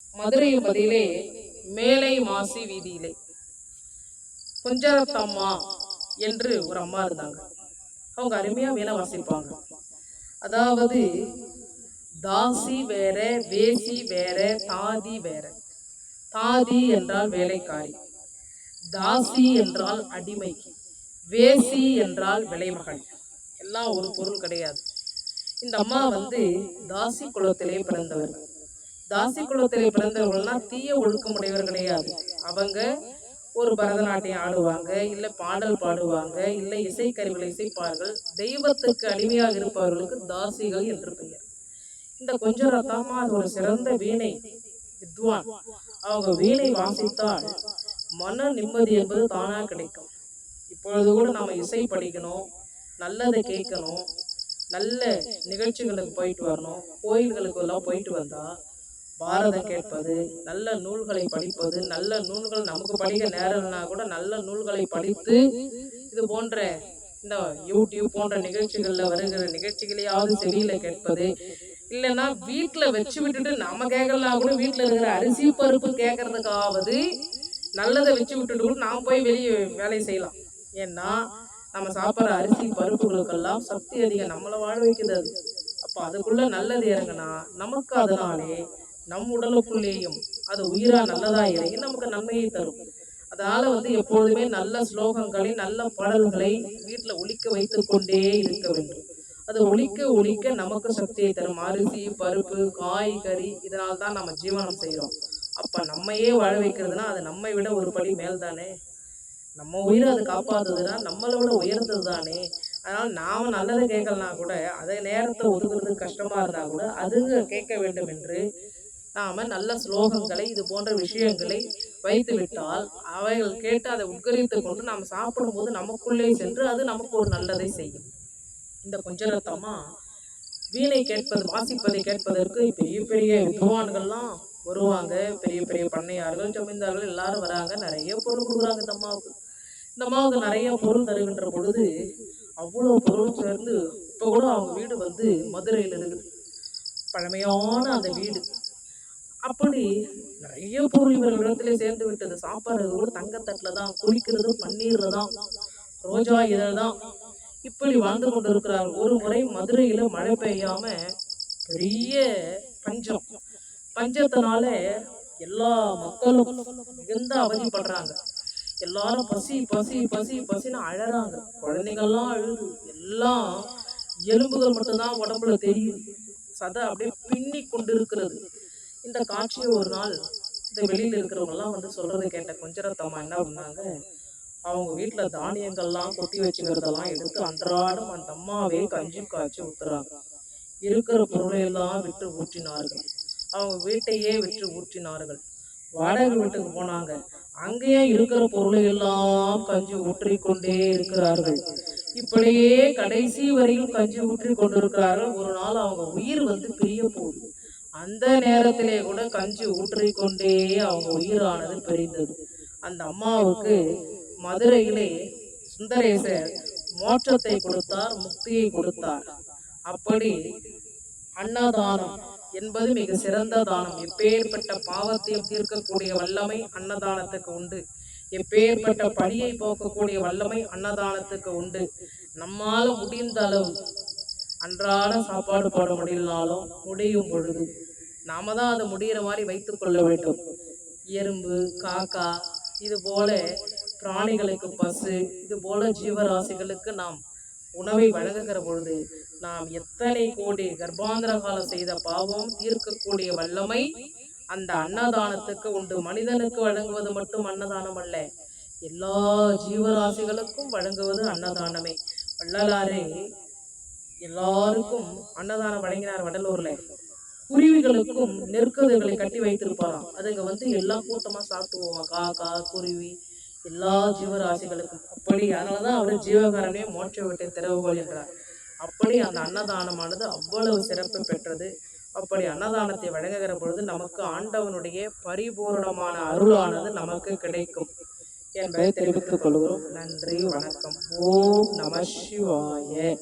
மதுரை பதிலே மேலை மாசி வீதியிலே. கொஞ்சரத்தம்மா என்று ஒரு அம்மா இருந்தாங்க. அவங்க அருமையா மேல வாசிப்பாங்க. அதாவது தாசி வேற வேசி வேற தாதி வேற. தாதி என்றால் வேலைக்காரி. தாசி என்றால் அடிமை வேசி என்றால் விலைமகள் எல்லாம் ஒரு பொருள் கிடையாது. இந்த அம்மா வந்து தாசி குலத்திலே பிறந்தவர். தாசி குலத்திலே பிறந்தவர்கள்னா தீய ஒழுக்கமுடையவர் கிடையாது அவங்க ஒரு பரதநாட்டியம் ஆடுவாங்க இல்ல பாடல் பாடுவாங்க இல்ல இசைக்கருவிகளை இசைப்பார்கள். தெய்வத்துக்கு அடிமையாக இருப்பவர்களுக்கு தாசிகள் என்று பெயர். இந்த கொஞ்சரத்தாமா ஒரு சிறந்த வீணை வித்வான். அவங்க வீணை வாசித்தால் மன நிம்மதி என்பது தானா கிடைக்கும். இப்பொழுது கூட நம்ம இசை படிக்கணும் நல்லதை கேட்கணும் நல்ல நிகழ்ச்சிகளுக்கு போயிட்டு வரணும். கோயில்களுக்கு எல்லாம் போயிட்டு வந்தா பாரதம் கேட்பது நல்ல நூல்களை படிப்பது நல்ல நூல்கள் நமக்கு படிக்க நேரம்னா கூட நல்ல நூல்களை படித்து இது போன்ற இந்த யூடியூப் போன்ற நிகழ்ச்சிகள்ல வருகிற நிகழ்ச்சிகளையாவது செடியில கேட்பது. இல்லைன்னா வீட்டுல வச்சு விட்டுட்டு நம்ம கேட்கலாம் கூட வீட்டுல இருக்கிற அரிசி பருப்பு கேட்கறதுக்காவது நல்லதை வச்சு விட்டுட்டு கூட நாம் போய் வெளியே வேலை செய்யலாம். ஏன்னா நம்ம சாப்பிட்ற அரிசி பருப்புகளுக்கெல்லாம் சக்தி அதிகம். நம்மளை வாழ வைக்கிறது. அப்போ அதுக்குள்ள நல்லது இறங்குனா நமக்கு அதனாலே நம் உடலுக்குள்ளேயும் அது உயிரா நல்லதா இறங்கி நமக்கு நன்மையை தரும். அதனால வந்து எப்பொழுதுமே நல்ல ஸ்லோகங்களை நல்ல பாடல்களை வீட்டுல ஒழிக்க வைத்துக் கொண்டே இருக்க வேண்டும். அது ஒழிக்க ஒழிக்க நமக்கு சக்தியை தரும். அரிசி பருப்பு காய்கறி இதனால தான் நம்ம ஜீவனம் செய்கிறோம் அப்ப நம்மையே வாழ வைக்கிறதுனா அது நம்மை விட ஒரு படி மேல் தானே நம்ம உயிரை அது காப்பாத்துதுன்னா நம்மளை விட உயர்ந்தது தானே? அதனால நாம நல்லது கேட்கலனா கூட அதே நேரத்தை ஒதுக்குறது கஷ்டமா இருந்தா கூட அதுங்க கேட்க வேண்டும் என்று நாம நல்ல ஸ்லோகங்களை இது போன்ற விஷயங்களை வைத்து விட்டால் அவைகள் கேட்டு அதை உட்கரித்து கொண்டு நாம் சாப்பிடும்போது நமக்குள்ளே சென்று அது நமக்கு ஒரு நல்லதை செய்யும். இந்த கொஞ்சரத்தம்மா வீணை கேட்பது வாசிப்பதை கேட்பதற்கு பெரிய பெரிய வித்வான்கள்லாம் வருவாங்க. பெரிய பெரிய பண்ணையார்கள் ஜமீன்தார்கள் எல்லாரும் வராங்க. நிறைய பொருள் கொடுக்குறாங்க இந்த அம்மாவுக்கு. இந்த அம்மாவுக்கு நிறைய பொருள் தருகின்ற பொழுது அவ்வளோ பொருள் சேர்ந்து இப்போ கூட அவங்க வீடு வந்து மதுரையில் இருக்குது. பழமையான அந்த வீடு. அப்படி நிறைய பொருள் இடத்துல சேர்ந்து விட்டது. சாப்பாடு கூட தங்கத்தட்டில் தான் குளிக்கிறது பன்னீர்ல தான் ரோஜா இதழ் தான். இப்படி வாழ்ந்து கொண்டிருக்கிறார் ஒரு முறை மதுரையில மழை பெய்யாம பெரிய பஞ்சம். பஞ்சத்தினால எல்லா மக்களும் மிகுந்த அவதிப்படுறாங்க. எல்லாரும் பசி பசி பசி பசின்னு அழறாங்க. குழந்தைங்கள்லாம் அழுது. எல்லாம் எலும்புகள் மட்டும்தான் உடம்புல தெரியுது. சதை அப்படியே பின்னி கொண்டு இருக்கிறது இந்த காட்சியை ஒரு நாள் இந்த வெளியில இருக்கிறவங்க எல்லாம் வந்து சொல்றதை கேட்ட கொஞ்சரத்தம்மா என்ன பண்ணாங்க? அவங்க வீட்டுல தானியங்கள்லாம் கொட்டி வச்சுக்கிறதெல்லாம் எடுத்து அன்றாடம் அந்த அம்மாவே கஞ்சி காய்ச்சி ஊத்துறாங்க. இருக்கிற பொருளை எல்லாம் விட்டு ஊற்றினார்கள். அவங்க வீட்டையே விட்டு ஊற்றினார்கள். வாடகை வீட்டுக்கு போனாங்க. அங்கேயும் இருக்கிற பொருளை எல்லாம் கஞ்சி ஊற்றி கொண்டே இருக்கிறார்கள். இப்படியே கடைசி வரையும் கஞ்சி ஊற்றி கொண்டிருக்கிறார்கள் ஒரு நாள் அவங்க உயிர் வந்து பிரிய போகுது. அந்த நேரத்திலே கூட கஞ்சி ஊற்றிக்கொண்டே அவங்க உயிரானது பிரிந்தது. அந்த அம்மாவுக்கு மதுரையிலே சுந்தரேசர் மோட்சத்தை கொடுத்தார் முக்தியை கொடுத்தார். அப்படி அன்னதானம் என்பது மிக சிறந்த தானம். எப்பேற்பட்ட பாவத்தையும் தீர்க்கக்கூடிய வல்லமை அன்னதானத்துக்கு உண்டு. எப்பேற்பட்ட பழியை போக்கக்கூடிய வல்லமை அன்னதானத்துக்கு உண்டு. நம்மால முடிந்த அளவு அன்றாட சாப்பாடு போட முடியலனாலும் முடியும் பொழுது நாம தான் அதை முடிகிற மாதிரி வைத்துக் கொள்ள வேண்டும். எறும்பு காக்கா இது போல பிராணிகளுக்கு பசு இது போல ஜீவராசிகளுக்கு நாம் உணவை வழங்குகிற பொழுது நாம் எத்தனை கோடி கர்ப்பாந்திர காலம் செய்த பாவம் தீர்க்கக்கூடிய வல்லமை அந்த அன்னதானத்துக்கு உண்டு. மனிதனுக்கு வழங்குவது மட்டும் அன்னதானம் அல்ல. எல்லா ஜீவராசிகளுக்கும் வழங்குவது அன்னதானமே. வள்ளலாரே எல்லாருக்கும் அன்னதானம் வழங்கினார் வடலூர்ல. குருவிகளுக்கும் நெற்கதிர்களை கட்டி வைத்திருப்பாராம். அதுங்க வந்து எல்லா கூட்டமா சாப்பிட்டுவோமா காக்கா குருவி எல்லா ஜீவராசிகளுக்கும். அப்படி அதனாலதான் அவர் ஜீவகாரனே மோட்ச விட்டு திறவுகோல் என்றார். அப்படி அந்த அன்னதானமானது அவ்வளவு சிறப்பு பெற்றது. அப்படி அன்னதானத்தை வழங்குகிற பொழுது நமக்கு ஆண்டவனுடைய பரிபூரணமான அருளானது நமக்கு கிடைக்கும் என்பதை தெரிவித்துக் கொள்கிறோம். நன்றி வணக்கம். ஓம் நம சிவாய.